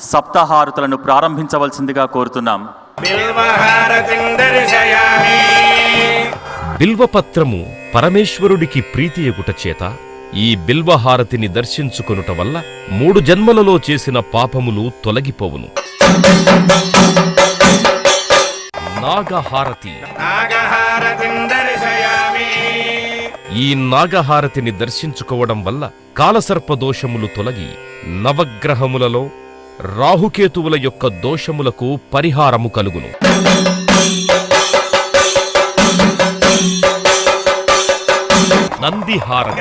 సప్తాహారతులను ప్రారంభించవలసిందిగా కోరుతున్నాం. బిల్వపత్రము పరమేశ్వరుడికి ప్రీతియగుట చేత ఈ బిల్వహారతిని దర్శించుకొనుట వల్ల మూడు జన్మలలో చేసిన పాపములు తొలగిపోవును. నాగహారతి. ఈ నాగహారతిని దర్శించుకోవడం వల్ల కాలసర్ప దోషములు తొలగి నవగ్రహములలో రాహుకేతువుల యొక్క దోషములకు పరిహారము కలుగును. నందిహారతి.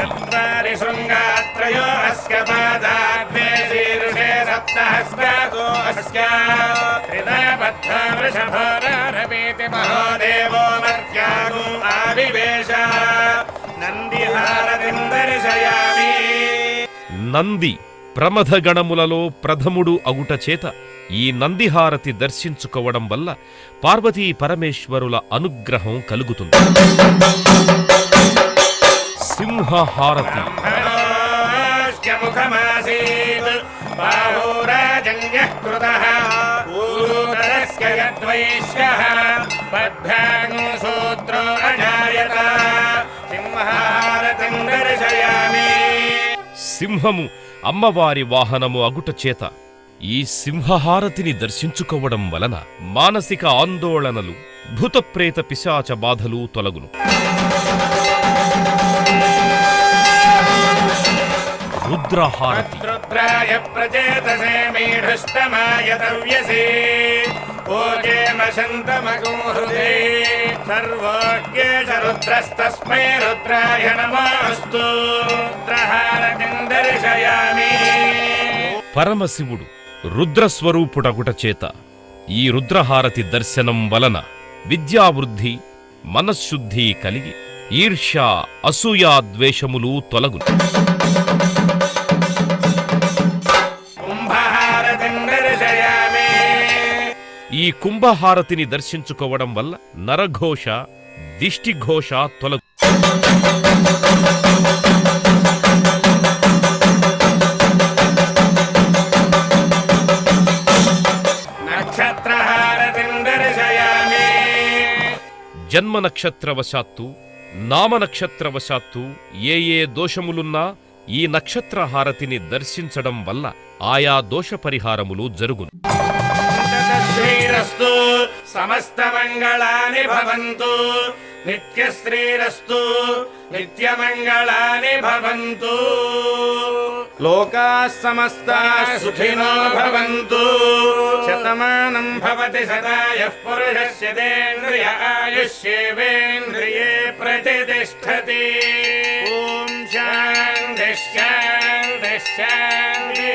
నంది. ప్రమథగణములలో ప్రథముడు అగుట చేత ఈ నందిహారతి దర్శించుకోవడం వల్ల పార్వతీ పరమేశ్వరుల అనుగ్రహం కలుగుతుంది. సింహహారతి. ముఖమాసీత్ సింహము అమ్మవారి వాహనము అగుట చేత ఈ సింహహారతిని దర్శించుకోవడం వలన మానసిక ఆందోళనలు భూతప్రేత పిశాచ బాధలు తొలగును. రుద్రహారతి. రుద్రాయ పరమశివుడు రుద్రస్వరూపుడగుట చేత ఈ రుద్రహారతి దర్శనం వలన విద్యావృద్ధి మనశ్శుద్ధి కలిగి ఈర్ష్య అసూయా ద్వేషములు తొలగును. ఈ కుంభహారతిని దర్శించుకోవడం వల్ల నరఘోష దిష్టిఘోష తొలగు జన్మ నక్షత్రవశాత్తు నామ నక్షత్రవశాత్తు ఏ ఏ దోషములున్నా ఈ నక్షత్రహారతిని దర్శించడం వల్ల ఆయా దోష పరిహారములు జరుగును. శ్రీరస్తు సమస్తమంగళాని భవంతు. నిత్యశ్రీరస్తు నిత్యమంగళాని భవంతు. లోకా సమస్తా సుఖినో భవంతు. శతమానం భవతి శతాయః పురుషస్యేంద్రియ ఆయుష్యేవేంద్రియే ప్రతిష్టతి. ఓం శాంతి శాంతి శాంతి.